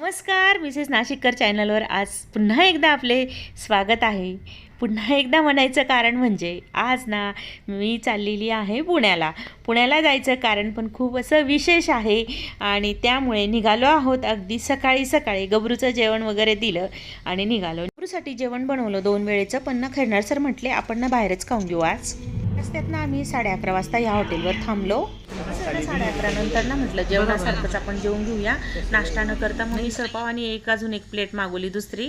नमस्कार मिसेस नाशिककर चॅनलवर आज पुन्हा एकदा आपले स्वागत आहे. पुन्हा एकदा म्हणायचं कारण म्हणजे आज ना मी चाललेली आहे पुण्याला. पुण्याला जायचं कारण पण खूप असं विशेष आहे आणि त्यामुळे निघालो आहोत अगदी सकाळी सकाळी. गबरूचं जेवण वगैरे दिलं आणि निघालो. गबरूसाठी जेवण बनवलं दोन वेळेचं. पण ना खेळणार सर म्हटले आपण ना बाहेरच खाऊन घेऊ आज. रस्त्यात ना आम्ही साडे अकरा वाजता या हॉटेलवर थांबलो. साडे अकरा नंतर ना म्हटलं जेवणासारखंच आपण जेवून घेऊया. नाश्ता न करता मग मिसळ पाव आणि एक अजून एक प्लेट मागवली दुसरी.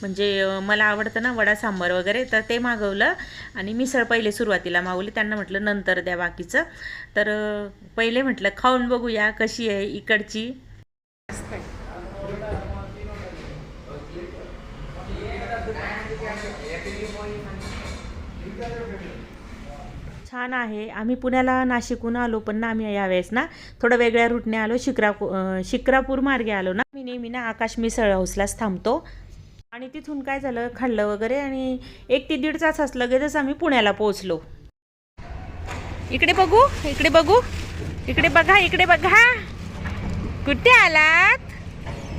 म्हणजे मला आवडतं ना वडा सांबार वगैरे तर ते मागवलं आणि मिसळ पहिले सुरुवातीला मागवली. त्यांना म्हटलं नंतर द्या बाकीचं. तर पहिले म्हटलं खाऊन बघूया कशी आहे इकडची. छान आहे. आम्ही पुण्याला नाशिकहून आलो पण ना आम्ही यावेळेस ना थोडं वेगळ्या रूटने आलो. शिक्रापू अं, शिक्रापूर मार्गे आलो ना. मी नेहमी ना आकाश मिसळ हाऊसलाच थांबतो. आणि तिथून काय झालं खाल्लं वगैरे आणि एक ते दीड तास लगेचच आम्ही पुण्याला पोहोचलो. इकडे बघू इकडे बघू. इकडे बघा इकडे बघा. कुठे आलात?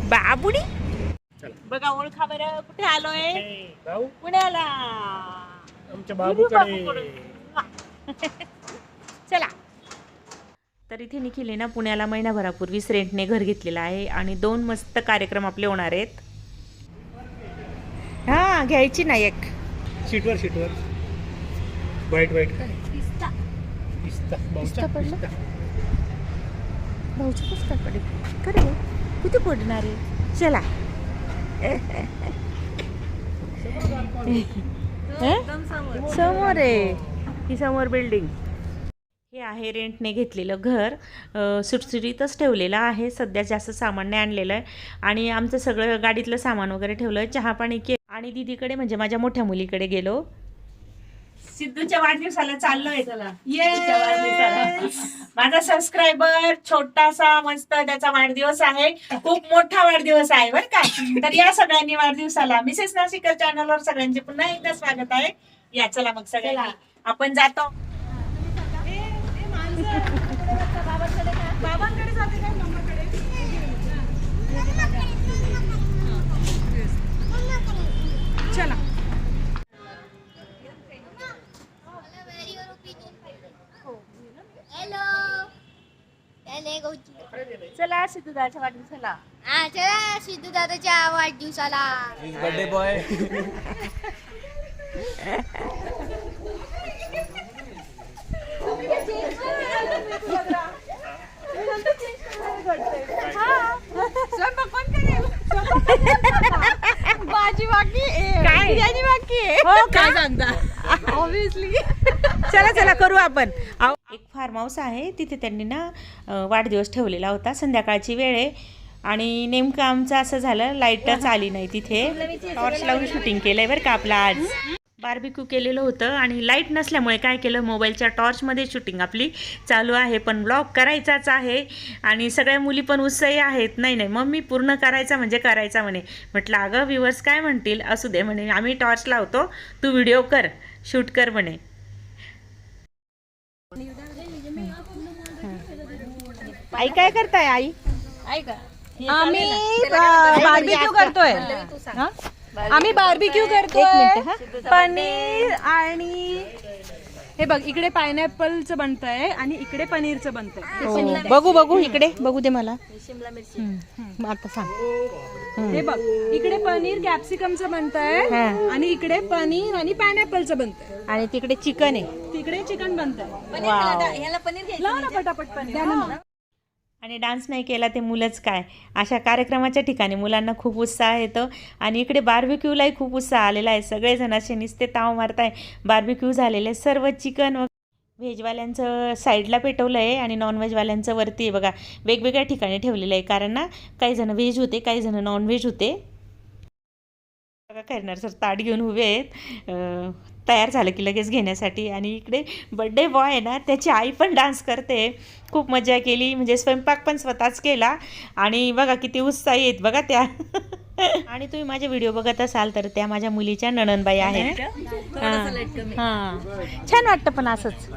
बाबुडी बघा ओळखा बरं. कुठे आलोय? पुण्याला. आमच्या बाबूकडे. चला. तर इथे निखिले ना पुण्याला महिनाभरापूर्वीच रेंटने घर घेतलेलं आहे आणि दोन मस्त कार्यक्रम आपले होणार आहेत. हा घ्यायची ना एक. सीटवर सीटवर. वाईट वाईट. काय पिस्ता. पिस्ता भाऊचा पडला? पिस्ता. भाऊची पुस्तक पडे खरे कुठे पडणार आहे? चला. हं? समोर आहे. ही समोर बिल्डिंग हे आहे रेंटने घेतलेलं घर. सुटसुटीतच ठेवलेलं आहे. सध्या जास्त सामान नाही आणलेलं आहे. आणि आमचं सगळं गाडीतलं सामान वगैरे ठेवलं. आहे चहा पाणी के आणि दीदीकडे म्हणजे माझ्या मोठ्या मुलीकडे गेलो. सिद्धूच्या वाढदिवसाला चाललोय. माझा सबस्क्रायबर छोटासा मस्त त्याचा वाढदिवस आहे. खूप मोठा वाढदिवस आहे बर का. तर या सगळ्यांनी वाढदिवसाला मिसेस नाशिकर चॅनलवर सगळ्यांचे पुन्हा एकदा स्वागत आहे. या चला मग सगळ्यांनी. आपण जातो. चला. हॅलो त्याने गौची चला सिद्धूदाच्या वाढदिवसाला. हा चला सिद्धू दादाच्या वाढदिवसाला. बर्थडे बॉय भाजी बाकी बिर्याणी बाकी हो काय सांगता ऑब्विसली चला चला करू आपण. एक फार्म हाऊस आहे. तिथे त्यांनी ना वाढदिवस ठेवलेला होता. संध्याकाळची वेळ आहे. आणि नेमकं आमचं असं झालं लाईटच आली नाही तिथे. टॉर्च लावून शूटिंग केलंय बरं का आपलं आज? बार्बिक्यू केलेलं होतं आणि लाइट नसल्यामुळे काय केलं मोबाईलच्या टॉर्चमध्ये शूटिंग आपली चालू आहे पण ब्लॉग करायचाच आहे आणि सगळ्या मुली पण उत्साही आहेत. नाही नाही मग मी पूर्ण करायचा म्हणजे करायचा म्हणे. म्हटलं अगं व्ह्युअर्स काय म्हणतील? असू दे म्हणे. आम्ही टॉर्च लावतो तू व्हिडिओ कर शूट कर म्हणे. आई काय करताय आई? आम्ही बार्बिक्यू करतोय. हा? आम्ही बार्बिक्यू करतोय. पनीर आणि हे बघ इकडे पायनॅपलचं बनतंय आणि इकडे पनीरचं बनतंय. बघू बघू इकडे. बघू दे मला. आता सांग. हे बघ इकडे पनीर कॅप्सिकमचं बनतंय हा. आणि इकडे पनीर आणि पायनॅपलचं बनतंय. आणि तिकडे चिकन आहे. तिकडे चिकन ना पटापट पनीर. आणि डान्स नाही केला ते मुलंच काय? अशा कार्यक्रमाच्या ठिकाणी मुलांना खूप उत्साह येतो. आणि इकडे बार्बिक्यूलाही खूप उत्साह आलेला आहे. सगळेजण असे नुसते ताव मारताय. बार्बिक्यू झालेले. सर्व चिकन व व्हेजवाल्यांचं साईडला पेटवलं आहे आणि नॉनव्हेजवाल्यांचं वरती बघा. वेगवेगळ्या ठिकाणी ठेवलेलं आहे. कारण ना काही जण व्हेज होते काही जण नॉनव्हेज होते. बघा करणार सर ताट घेऊन उभे आहेत. तयार झालं की लगेच घेण्यासाठी. आणि इकडे बड्डे बॉय आहे ना त्याची आई पण डान्स करते. खूप मजा केली. म्हणजे स्वयंपाक पण स्वतःच केला. आणि बघा किती उत्साही आहेत. बघा त्या. आणि तुम्ही माझे व्हिडिओ बघत असाल तर त्या माझ्या मुलीच्या नणनबाई आहेत. हां. छान वाटतं पण असंच.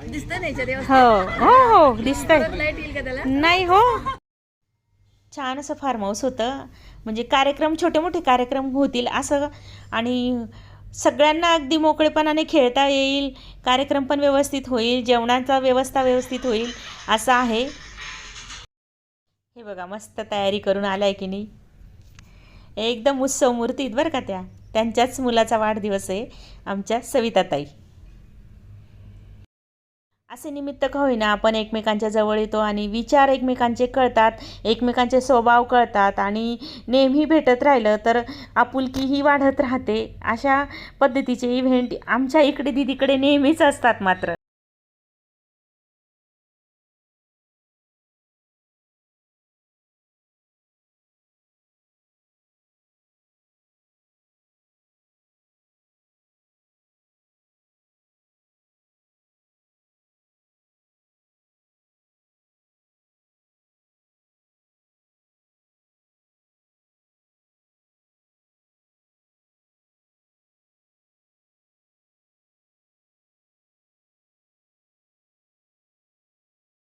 हो. हो हो. दिसतंय. नाही हो. छान असं फार्म हाऊस होतं. म्हणजे कार्यक्रम छोटे मोठे कार्यक्रम होतील असं. आणि सगळ्यांना अगदी मोकळेपणाने खेळता येईल कार्यक्रम पण व्यवस्थित होईल जेवणाचा व्यवस्था व्यवस्थित होईल असं आहे. हे बघा मस्त तयारी करून आला आहे की नाही. एकदम उत्सव मूर्तीत बरं का त्या. त्यांच्याच मुलाचा वाढदिवस आहे आमच्या सविताताई. असे निमित्त का होईना आपण एकमेकांच्या जवळ येतो आणि विचार एकमेकांचे कळतात एकमेकांचे स्वभाव कळतात आणि नेहमी भेटत राहिलं तर आपुलकी ही वाढत राहते. अशा पद्धतीचे इव्हेंट आमच्या इकडे दिदीकडे नेहमीच असतात मात्र.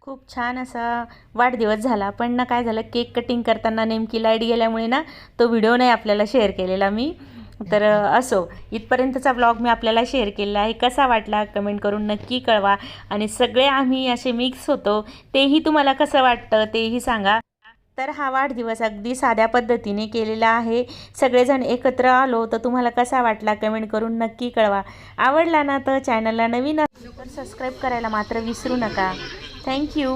खूप छान असा वाढदिवस झाला. पण ना काय झालं केक कटिंग करताना नेमकी लाइट गेल्यामुळे ना तो व्हिडिओ नाही आपल्याला शेअर केलेला मी. तर असो. इथपर्यंतचा ब्लॉग मी आपल्याला शेअर केलेला आहे. कसा वाटला कमेंट करून नक्की कळवा. आणि सगळे आम्ही असे मिक्स होतो. तेही तुम्हाला कसं वाटतं तेही सांगा. तर हा वाढदिवस अगदी साध्या पद्धतीने केलेला आहे. सगळेजण एकत्र आलो तर तुम्हाला कसा वाटला कमेंट करून नक्की कळवा. आवडला ना तर चॅनलला नवीन तर सबस्क्राईब करायला मात्र विसरू नका. थँक्यू